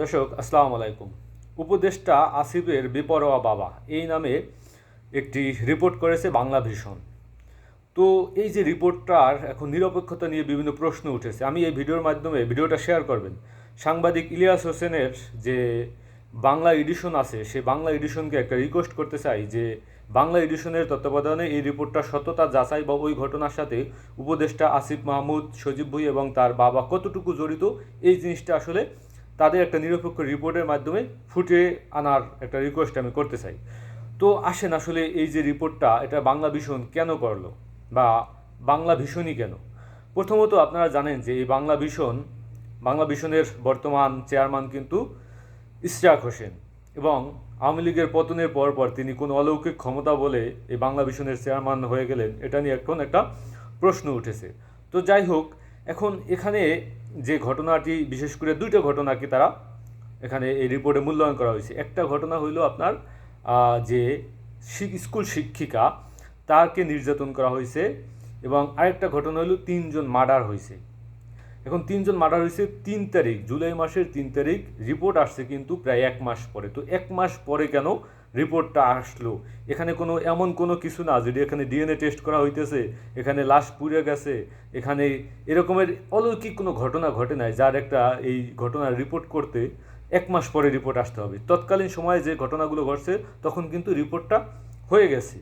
দর্শক, আসসালামু আলাইকুম। উপদেষ্টা আসিফের বেপরোয়া বাবা, এই নামে একটি রিপোর্ট করেছে বাংলা ভীষণ তো এই যে রিপোর্টটার এখন নিরপেক্ষতা নিয়ে বিভিন্ন প্রশ্ন উঠেছে, আমি এই ভিডিওর মাধ্যমে ভিডিওটা শেয়ার করবেন। সাংবাদিক ইলিয়াস হোসেনের যে বাংলা এডিশন আছে, সে বাংলা এডিশনকে একটা রিকোয়েস্ট করতে চাই যে, বাংলা এডিশনের তত্ত্বাবধানে এই রিপোর্টটা সততা যাচাই বা ওই ঘটনার সাথে উপদেষ্টা আসিফ মাহমুদ, সজীব ভুই এবং তার বাবা কতটুকু জড়িত, এই জিনিসটা আসলে তাদের একটা নিরপেক্ষ রিপোর্টের মাধ্যমে ফুটিয়ে আনার একটা রিকোয়েস্ট আমি করতে চাই। তো আসেন আসলে এই যে রিপোর্টটা এটা বাংলা ভীষণ কেন করল? বা বাংলা ভীষণই কেন? প্রথমত আপনারা জানেন যে এই বাংলা ভীষণ, বাংলা ভীষণের বর্তমান চেয়ারম্যান কিন্তু ইশরাক হোসেন এবং আওয়ামী লীগের পতনের পর পর তিনি কোনো অলৌকিক ক্ষমতা বলে এই বাংলা ভীষণের চেয়ারম্যান হয়ে গেলেন, এটা নিয়ে এখন একটা প্রশ্ন উঠেছে। তো যাই হোক এখন এখানে যে ঘটনাটি, বিশেষ করে দুইটা ঘটনাকে তারা এখানে এই রিপোর্টে মূল্যায়ন করা হয়েছে। একটা ঘটনা হইল আপনার যে স্কুল শিক্ষিকা তাকে নির্যাতন করা হয়েছে এবং আরেকটা ঘটনা হলো তিনজন মার্ডার হয়েছে। এখন তিনজন মার্ডার হয়েছে তিন তারিখ, জুলাই মাসের তিন তারিখ রিপোর্ট আসছে কিন্তু প্রায় এক মাস পরে। তো এক মাস পরে কেন রিপোর্টটা আসলো। এখানে কোনো, এমন কোনো কিছু না, যদি এখানে ডিএনএ টেস্ট করা হইতেছে, এখানে লাশ পুড়ে গেছে, এখানে এরকমের অলৌকিক কোনো ঘটনা ঘটে নাই, যার একটা এই ঘটনার রিপোর্ট করতে এক মাস পরে রিপোর্ট আসতে হবে। তৎকালীন সময়ে যে ঘটনাগুলো ঘটছে, তখন কিন্তু রিপোর্টটা হয়ে গেছে।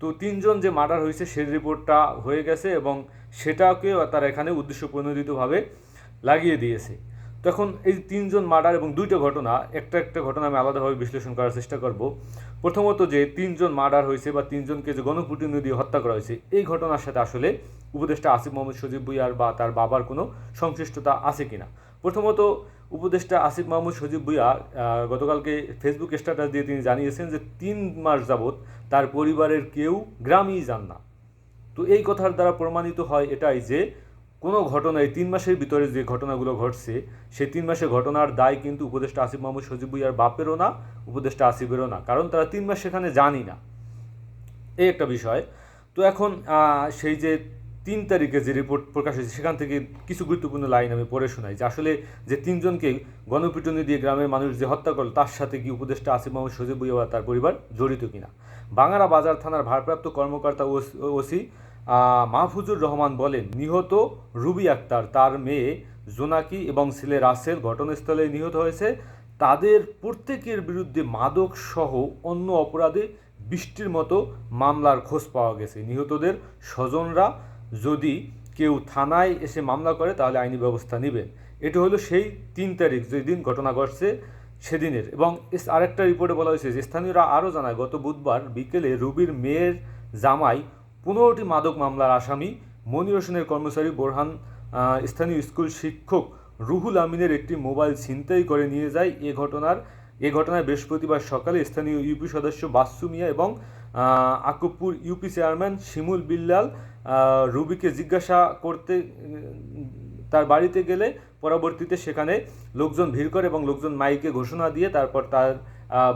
তো তিনজন যে মার্ডার হয়েছে, সেই রিপোর্টটা হয়ে গেছে এবং সেটাকে তারা এখানে উদ্দেশ্য প্রণোদিতভাবে লাগিয়ে দিয়েছে। তখন এই তিনজন মার্ডার এবং দুইটা ঘটনা, একটা একটা ঘটনা আমি আলাদাভাবে বিশ্লেষণ করার চেষ্টা করব। প্রথমত যে তিনজন মার্ডার হয়েছে বা তিনজনকে যে গণপুটিন দিয়ে হত্যা করা হয়েছে, এই ঘটনার সাথে আসলে উপদেষ্টা আসিফ মোহাম্মদ সজিব ভুইয়ার বা তার বাবার কোনো সংশ্লিষ্টতা আছে কিনা। প্রথমত উপদেষ্টা আসিফ মাহমুদ সজীব ভুইয়া গতকালকে ফেসবুক স্ট্যাটাস দিয়ে তিনি জানিয়েছেন যে তিন মাস যাবৎ তার পরিবারের কেউ গ্রামেই যান না। তো এই কথার দ্বারা প্রমাণিত হয় এটাই যে কোনো ঘটনায় তিন মাসের ভিতরে যে ঘটনাগুলো ঘটছে, সেই তিন মাসের ঘটনার দায় কিন্তু উপদেষ্টা আসিফ মাহমুদ সজীব ভুইয়ার বাপেরও না, উপদেষ্টা আসিফেরও না। কারণ তারা তিন মাস সেখানে জানি না। এই একটা বিষয়। তো এখন সেই যে তিন তারিখে যে রিপোর্ট প্রকাশ হয়েছে, সেখান থেকে কিছু গুরুত্বপূর্ণ লাইন আমি পড়ে শোনাই। যে আসলে যে তিনজনকে গণপিটুনি দিয়ে গ্রামের মানুষ যে হত্যা করল, তার সাথে কি উপদেষ্টা আসিফ মাহমুদ সজিব ভুইয়া তার পরিবার জড়িত কিনা? বাংলা বাজার থানার ভারপ্রাপ্ত কর্মকর্তা ওস- মাহফুজুর রহমান বলেন, নিহত রুবি আক্তার, তার মেয়ে জোনাকি এবং ছেলে রাসেল ঘটনাস্থলে নিহত হয়েছে। তাদের প্রত্যেকের বিরুদ্ধে মাদক সহ অন্য অপরাধে বৃষ্টির মতো মামলার খোঁজ পাওয়া গেছে। নিহতদের স্বজনরা যদি কেউ থানায় এসে মামলা করে, তাহলে আইনি ব্যবস্থা নেবেন। এটি হলো সেই তিন তারিখ, যেদিন ঘটনা ঘটছে সেদিনের। এবং আরেকটা রিপোর্টে বলা হয়েছে যে, স্থানীয়রা আরও জানায়, গত বুধবার বিকেলে রুবির মেয়ের জামাই পনেরোটি মাদক মামলার আসামি মনির হোসেনের কর্মচারী বোরহান স্থানীয় স্কুল শিক্ষক রুহুল আমিনের একটি মোবাইল ছিনতাই করে নিয়ে যায় এ ঘটনার। এ ঘটনায় বৃহস্পতিবার সকালে স্থানীয় ইউপি সদস্য বাসু মিয়া এবং আহ, আকুবপুর ইউপি চেয়ারম্যান শিমুল বিল্লাল রুবিকে জিজ্ঞাসা করতে তার বাড়িতে গেলে পরবর্তীতে সেখানে লোকজন ভিড় করে এবং লোকজন মাইকে ঘোষণা দিয়ে তারপর তার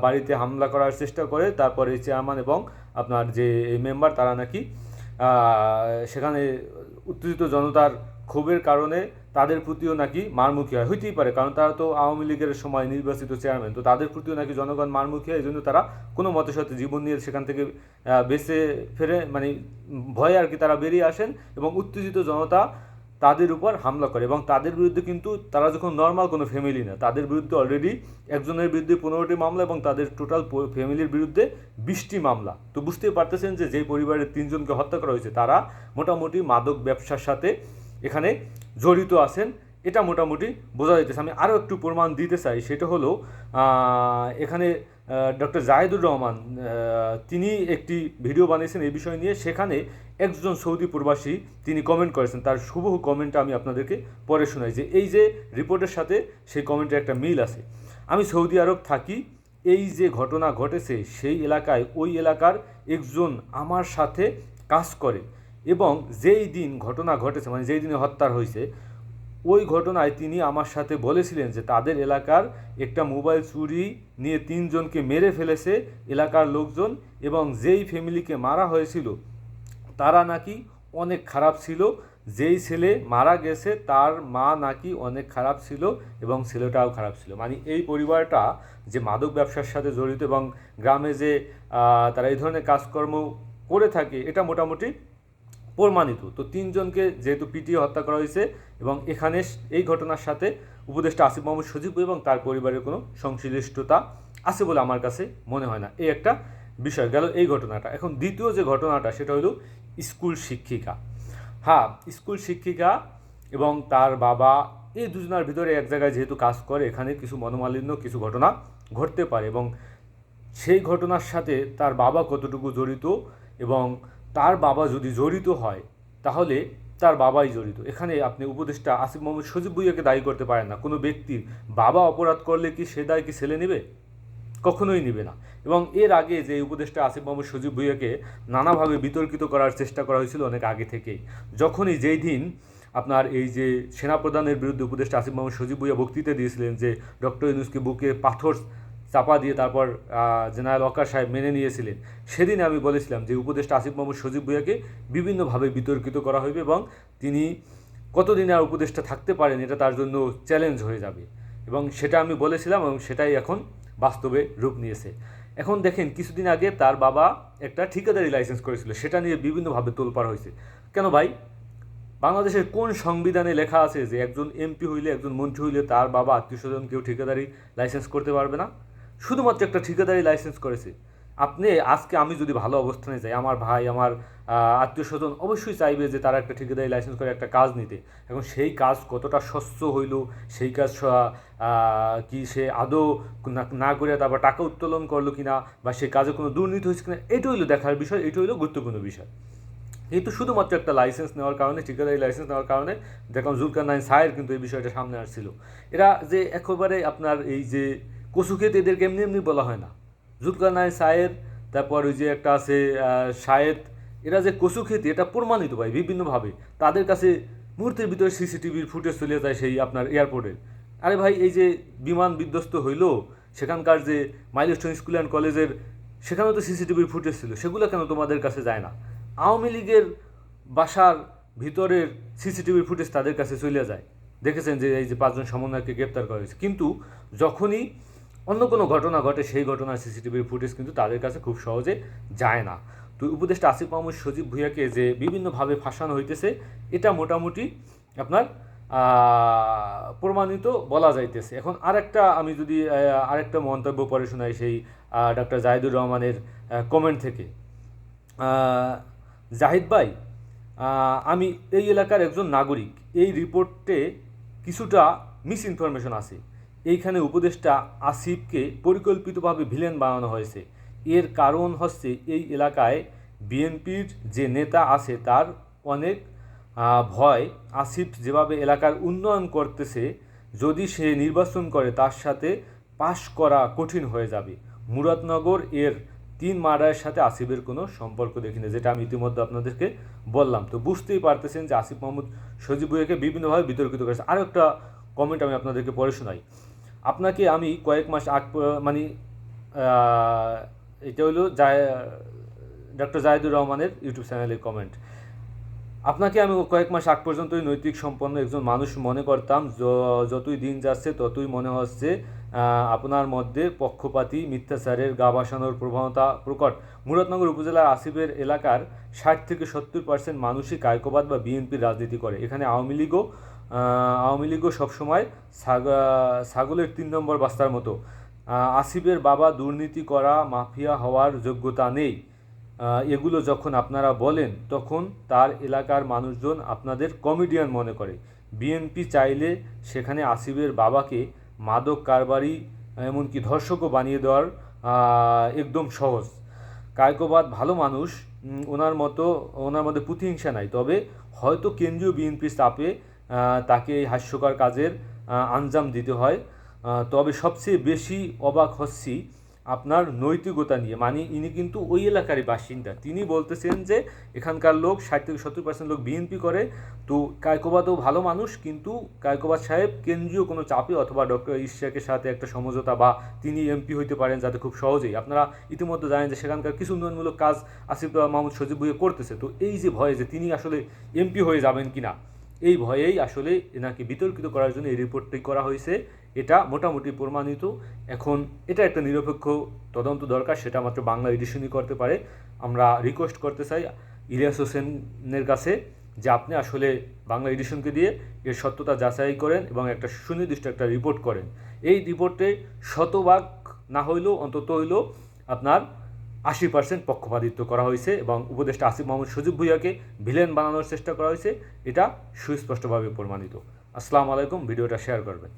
বাড়িতে হামলা করার চেষ্টা করে, তারপরে চেয়ারম্যান এবং আপনার যে মেম্বার, তারা নাকি সেখানে উত্তেজিত জনতার ক্ষোভের কারণে তাদের প্রতিও নাকি মারমুখী হয়। হইতেই পারে, কারণ তারা তো আওয়ামী লীগের সময় নির্বাচিত চেয়ারম্যান। তো তাদের প্রতিও নাকি জনগণ মারমুখী হয় এই জন্য তারা কোনো মতের সাথে জীবন নিয়ে সেখান থেকে বেঁচে ফেরে মানে ভয়ে আর কি তারা বেরিয়ে আসেন এবং উত্তেজিত জনতা তাদের উপর হামলা করে এবং তাদের বিরুদ্ধে কিন্তু তারা যখন নর্মাল কোনো ফ্যামিলি না, তাদের বিরুদ্ধে অলরেডি একজনের বিরুদ্ধে পনেরোটি মামলা এবং তাদের টোটাল ফ্যামিলির বিরুদ্ধে বিশটি মামলা। তো বুঝতেই পারতেছেন যে যেই পরিবারের তিনজনকে হত্যা করা হয়েছে, তারা মোটামুটি মাদক ব্যবসার সাথে এখানে জড়িত আছেন। এটা মোটামুটি বোঝা যাইতেছে। আমি আরও একটু প্রমাণ দিতে চাই, সেটা হলো এখানে ডক্টর জাহেদুর রহমান তিনি একটি ভিডিও বানিয়েছেন এই বিষয় নিয়ে। সেখানে একজন সৌদি প্রবাসী তিনি কমেন্ট করেছেন। তার শুভ কমেন্টটা আমি আপনাদেরকে পরে শোনাই যে, এই যে রিপোর্টের সাথে সেই কমেন্টের একটা মিল আছে। আমি সৌদি আরব থাকি, এই যে ঘটনা ঘটেছে, সেই এলাকায় ওই এলাকার একজন আমার সাথে কাজ করে এবং যেই দিন ঘটনা ঘটেছে মানে যেই দিনে হত্যার হয়েছে ওই ঘটনায় তিনি আমার সাথে বলেছিলেন যে তাদের এলাকার একটা মোবাইল চুরি নিয়ে তিনজনকে মেরে ফেলেছে এলাকার লোকজন এবং যেই ফ্যামিলিকে মারা হয়েছিল, তারা নাকি অনেক খারাপ ছিল। যেই ছেলে মারা গেছে, তার মা নাকি অনেক খারাপ ছিল এবং ছেলেটাও খারাপ ছিল। মানে এই পরিবারটা যে মাদক ব্যবসার সাথে জড়িত এবং গ্রামে যে তারা এই ধরনের কাজকর্ম করে থাকে, এটা মোটামুটি প্রমাণিত। তো তিনজনকে যেহেতু পিটিয়ে হত্যা করা হয়েছে এবং এখানে এই ঘটনার সাথে উপদেষ্টা আসিফ মোহাম্মদ সজীব এবং তার পরিবারের কোনো সংশ্লিষ্টতা আছে বলে আমার কাছে মনে হয় না। এই একটা বিষয় গেল এই ঘটনাটা। এখন দ্বিতীয় যে ঘটনাটা, সেটা হলো স্কুল শিক্ষিকা। হ্যাঁ স্কুল শিক্ষিকা এবং তার বাবা, এই দুজনার ভিতরে এক জায়গায় যেহেতু কাজ করে, এখানে কিছু মনোমালিন্য, কিছু ঘটনা ঘটতে পারে এবং সেই ঘটনার সাথে তার বাবা কতটুকু জড়িত এবং তার বাবা যদি জড়িত হয়, তাহলে তার বাবাই জড়িত। এখানে আপনি উপদেষ্টা আসিফ মোহাম্মদ সজিব ভুইয়াকে দায়ী করতে পারেন না। কোনো ব্যক্তির বাবা অপরাধ করলে কি সে দায় কি ছেলে নেবে? কখনোই নেবে না। এবং এর আগে যে উপদেষ্টা আসিফ মোহাম্মদ সজিব ভুইয়াকে নানাভাবে বিতর্কিত করার চেষ্টা করা হয়েছিল অনেক আগে থেকেই। যখনই যেই দিন আপনার এই যে সেনাপ্রধানের বিরুদ্ধে উপদেষ্টা আসিফ মোহাম্মদ সজিব ভুইয়া বক্তৃতা দিয়েছিলেন যে ডক্টর ইউনুসকে বুকে পাথর চাপা দিয়ে তারপর জেনারেল ওয়াকার সাহেব মেনে নিয়েছিলেন। সেদিন আমি বলেছিলাম যে, উপদেষ্টা আসিফ মোহাম্মদ সজিব ভুইয়াকে বিভিন্নভাবে বিতর্কিত করা হবে এবং তিনি কতদিন আর উপদেষ্টা থাকতে পারেন, এটা তার জন্য চ্যালেঞ্জ হয়ে যাবে। এবং সেটা আমি বলেছিলাম এবং সেটাই এখন বাস্তবে রূপ নিয়েছে। এখন দেখেন, কিছুদিন আগে তার বাবা একটা ঠিকাদারি লাইসেন্স করেছিল, সেটা নিয়ে বিভিন্নভাবে তোলপাড় হয়েছে। কেন ভাই? বাংলাদেশের কোন সংবিধানে লেখা আছে যে, একজন এমপি হইলে, একজন মন্ত্রী হইলে তার বাবা আত্মীয় স্বজন কেউ ঠিকাদারি লাইসেন্স করতে পারবে না? শুধুমাত্র একটা ঠিকাদারি লাইসেন্স করেছে। আপনি, আজকে আমি যদি ভালো অবস্থানে যাই, আমার ভাই, আমার আত্মীয় স্বজন অবশ্যই চাইবে যে তারা একটা ঠিকাদারি লাইসেন্স করে একটা কাজ নিতে। এখন সেই কাজ কতটা স্বচ্ছ হইল, সেই কাজ কি সে আদৌ না- না করে তারপর টাকা উত্তোলন করল কিনা, বা সেই কাজে কোনো দুর্নীতি হয়েছে কিনা এটা হইল দেখার বিষয় এটা হইল গুরুত্বপূর্ণ বিষয়। কিন্তু শুধুমাত্র একটা লাইসেন্স নেওয়ার কারণে, ঠিকাদারি লাইসেন্স নেওয়ার কারণে, দেখলাম জুলকার নাইন সায়ের কিন্তু এই বিষয়টা সামনে আসছিল। এরা যে একেবারে আপনার এই যে কচুক্ষেত এদেরকে এমনি এমনি বলা হয় না। জুলকার নাইন সায়ের তারপর ওই যে একটা আছে শায়েদ এরা যে কচু এটা প্রমাণিত ভাই, বিভিন্নভাবে। তাদের কাছে মুহূর্তের ভিতরে সিসিটিভির ফুটেজ চলে যায় সেই আপনার এয়ারপোর্টের আরে ভাই, এই যে বিমান বিধ্বস্ত হইল, সেখানকার যে মাইলস্টোন স্কুল অ্যান্ড কলেজের, সেখানেও তো সিসিটিভির ফুটেজ ছিল, সেগুলো কেন তোমাদের কাছে যায় না? আওয়ামী লীগের বাসার ভিতরের সিসিটিভির ফুটেজ তাদের কাছে চলে যায়। দেখেছেন যে এই যে পাঁচজন সমন্বয়কে গ্রেপ্তার করা হয়েছে। কিন্তু যখনই অন্য কোনো ঘটনা ঘটে, সেই ঘটনার সিসিটিভির ফুটেজ কিন্তু তাদের কাছে খুব সহজে যায় না। তো উপদেষ্টা আসিফ মাহমুদ সজীব ভুইয়াকে যে বিভিন্নভাবে ফাঁসানো হইতেছে, এটা মোটামুটি আপনার প্রমাণিত বলা যাইতেছে। এখন আরেকটা আমি যদি আরেকটা মন্তব্য পড়ে শোনাই সেই ডক্টর জাহিদুর রহমানের কমেন্ট থেকে। জাহিদ ভাই আমি এই এলাকার একজন নাগরিক, এই রিপোর্টে কিছুটা মিস ইনফরমেশন আছে। এইখানে উপদেষ্টা আসিফকে পরিকল্পিতভাবে ভিলেন বানানো হয়েছে। এর কারণ হচ্ছে এই এলাকায় বিএনপির যে নেতা আছে তার অনেক ভয়। আসিফ যেভাবে এলাকার উন্নয়ন করতেছে, যদি সে নির্বাচন করে তার সাথে পাশ করা কঠিন হয়ে যাবে। মুরাদনগর এর তিন মার্ডারের সাথে আসিফের কোনো সম্পর্ক দেখি না যেটা আমি ইতিমধ্যে আপনাদেরকে বললাম। তো বুঝতেই পারতেছেন যে আসিফ মোহাম্মদ সজিব ভুইয়াকে বিভিন্নভাবে বিতর্কিত করেছে। আরও একটা কমেন্ট আমি আপনাদেরকে পড়ে শোনাই। আপনাকে আমি কয়েক মাস আগ মানে এটা হলো জায় ডক্টর জাহিদুর রহমানের ইউটিউব চ্যানেলের কমেন্ট আপনাকে আমি কয়েক মাস আগ পর্যন্তই নৈতিক সম্পন্ন একজন মানুষ মনে করতাম যতই দিন যাচ্ছে ততই মনে হচ্ছে আপনার মধ্যে পক্ষপাতী, মিথ্যাচারের গা বাসানোর প্রবণতা প্রকট। মুরাদনগর উপজেলার আসিফের এলাকার ষাট থেকে সত্তর পার্সেন্ট মানুষই কায়কবাদ বা বিএনপির রাজনীতি করে। এখানে আওয়ামী লীগও আওয়ামী লীগও সবসময় ছাগ- ছাগলের তিন নম্বর বাস্তার মতো। আসিফের বাবা দুর্নীতি করা, মাফিয়া হওয়ার যোগ্যতা নেই। এগুলো যখন আপনারা বলেন, তখন তার এলাকার মানুষজন আপনাদের কমেডিয়ান মনে করে। বিএনপি চাইলে সেখানে আসিফের বাবাকে মাদক কারবারি, এমনকি ধর্ষকও বানিয়ে দেওয়ার একদম সহজ। কায়কোবাদ ভালো মানুষ ওনার মতো, ওনার মধ্যে প্রতিহিংসা নাই। তবে হয়তো কেন্দ্রীয় বিএনপির চাপে তাকে এই হাস্যকর কাজের আঞ্জাম দিতে হয়। তবে সবচেয়ে বেশি অবাক হচ্ছি আপনার নৈতিকতা নিয়ে। মানে ইনি কিন্তু ওই এলাকারই বাসিন্দা। তিনি বলতেছেন যে, এখানকার লোক ষাট থেকে সত্তর পার্সেন্ট লোক বিএনপি করে। তো কায়কোবাদও ভালো মানুষ, কিন্তু কায়কোবাদ সাহেব কেন্দ্রীয় কোনো চাপে অথবা ডক্টর ইশাকের সাথে একটা সমঝোতা বা তিনি এমপি হইতে পারেন যাতে খুব সহজেই। আপনারা ইতিমধ্যে জানেন যে, সেখানকার কিছু উন্নয়নমূলক কাজ আসিফ মাহমুদ সজিব ভুইয়া করতেছে। তো এই যে ভয়ে যে তিনি আসলে এমপি হয়ে যাবেন কিনা এই ভয়েই আসলে এনাকে বিতর্কিত করার জন্য এই রিপোর্টটি করা হয়েছে। এটা মোটামুটি প্রমাণিত। এখন এটা একটা নিরপেক্ষ তদন্ত দরকার, সেটা মাত্র বাংলা এডিশনই করতে পারে। আমরা রিকোয়েস্ট করতে চাই ইলিয়াস হোসেনের কাছে যে আপনি আসলে বাংলা এডিশনকে দিয়ে এর সত্যতা যাচাই করেন এবং একটা সুনির্দিষ্ট একটা রিপোর্ট করেন। এই রিপোর্টে শতভাগ না হইলেও, অন্তত হইলেও আপনার আশি পার্সেন্ট পক্ষপাতিত্ব করা হয়েছে এবং উপদেষ্টা আসিফ মোহাম্মদ সজিব ভুইয়াকে ভিলেন বানানোর চেষ্টা করা হয়েছে। এটা সুস্পষ্টভাবে প্রমাণিত। আসসালামু আলাইকুম, ভিডিওটা শেয়ার করবেন।